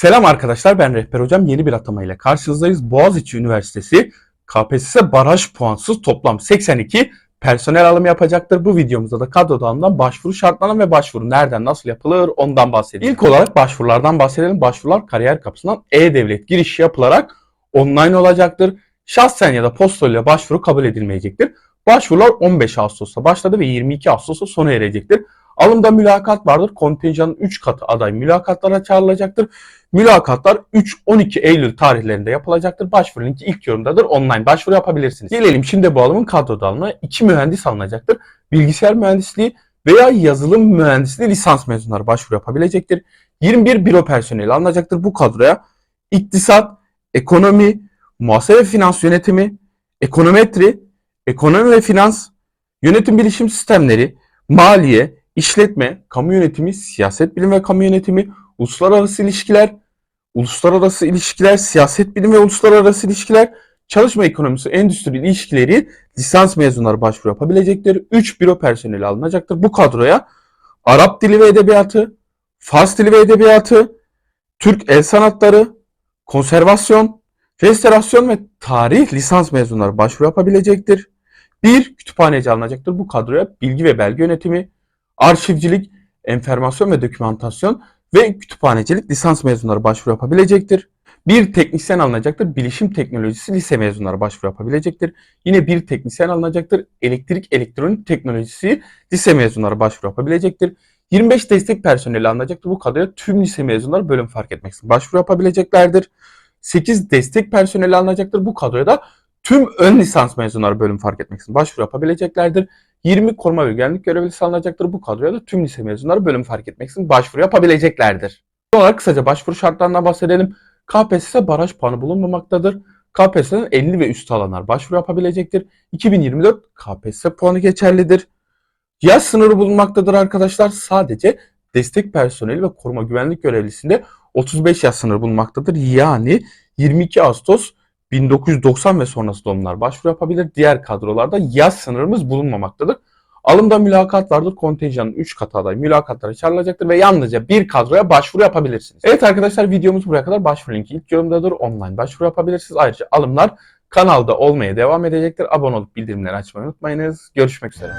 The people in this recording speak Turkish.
Selam arkadaşlar ben Rehber Hocam. Yeni bir atamayla karşınızdayız. Boğaziçi Üniversitesi KPSS baraj puansız toplam 82 personel alımı yapacaktır. Bu videomuzda da kadro dağılımından başvuru şartlarından ve başvuru nereden nasıl yapılır ondan bahsedelim. İlk olarak başvurulardan bahsedelim. Başvurular kariyer kapısından e-devlet giriş yapılarak online olacaktır. Şahsen ya da posta ile başvuru kabul edilmeyecektir. Başvurular 15 Ağustos'ta başladı ve 22 Ağustos'ta sona erecektir. Alımda mülakat vardır. Kontenjanın 3 katı aday mülakatlara çağrılacaktır. Mülakatlar 3-12 Eylül tarihlerinde yapılacaktır. Başvuru linki ilk yorumdadır. Online başvuru yapabilirsiniz. Gelelim şimdi bu alımın kadro dağılımına. 2 mühendis alınacaktır. Bilgisayar mühendisliği veya yazılım mühendisliği lisans mezunları başvuru yapabilecektir. 21 büro personeli alınacaktır bu kadroya. İktisat, ekonomi, muhasebe finans yönetimi, ekonometri, ekonomi ve finans, yönetim bilişim sistemleri, maliye, işletme, kamu yönetimi, siyaset bilimi ve kamu yönetimi, uluslararası ilişkiler, uluslararası ilişkiler, siyaset bilimi ve uluslararası ilişkiler, çalışma ekonomisi, endüstri ilişkileri lisans mezunları başvuru yapabilecektir. 3 büro personeli alınacaktır. Bu kadroya Arap dili ve edebiyatı, Fars dili ve edebiyatı, Türk el sanatları, konservasyon, restorasyon ve tarih lisans mezunları başvuru yapabilecektir. Bir kütüphaneci alınacaktır. Bu kadroya bilgi ve belge yönetimi, arşivcilik, enformasyon ve dokümantasyon ve kütüphanecilik lisans mezunları başvuru yapabilecektir. Bir teknisyen alınacaktır. Bilişim teknolojisi lise mezunları başvuru yapabilecektir. Yine bir teknisyen alınacaktır. Elektrik elektronik teknolojisi lise mezunları başvuru yapabilecektir. 25 destek personeli alınacaktır. Bu kadroya tüm lise mezunları bölüm fark etmeksizin başvuru yapabileceklerdir. 8 destek personeli alınacaktır. Bu kadroya da tüm ön lisans mezunları bölüm fark etmeksizin başvuru yapabileceklerdir. 20 koruma ve güvenlik görevlisi alınacaktır. Bu kadroya da tüm lise mezunları bölüm fark etmeksizin başvuru yapabileceklerdir. Son olarak kısaca başvuru şartlarından bahsedelim. KPSS baraj puanı bulunmamaktadır. KPSS'den 50 ve üstü alanlar başvuru yapabilecektir. 2024 KPSS puanı geçerlidir. Yaş sınırı bulunmaktadır arkadaşlar. Sadece destek personeli ve koruma güvenlik görevlisinde 35 yaş sınırı bulunmaktadır. Yani 22 Ağustos 1990 ve sonrası doğumlar başvuru yapabilir. Diğer kadrolarda yaş sınırımız bulunmamaktadır. Alımda mülakat vardır. Kontenjanın 3 katı aday mülakatlara çağrılacaktır ve yalnızca bir kadroya başvuru yapabilirsiniz. Evet arkadaşlar videomuz buraya kadar. Başvuru linki ilk yorumdadır. Online başvuru yapabilirsiniz. Ayrıca alımlar kanalda olmaya devam edecektir. Abone olup bildirimleri açmayı unutmayınız. Görüşmek üzere.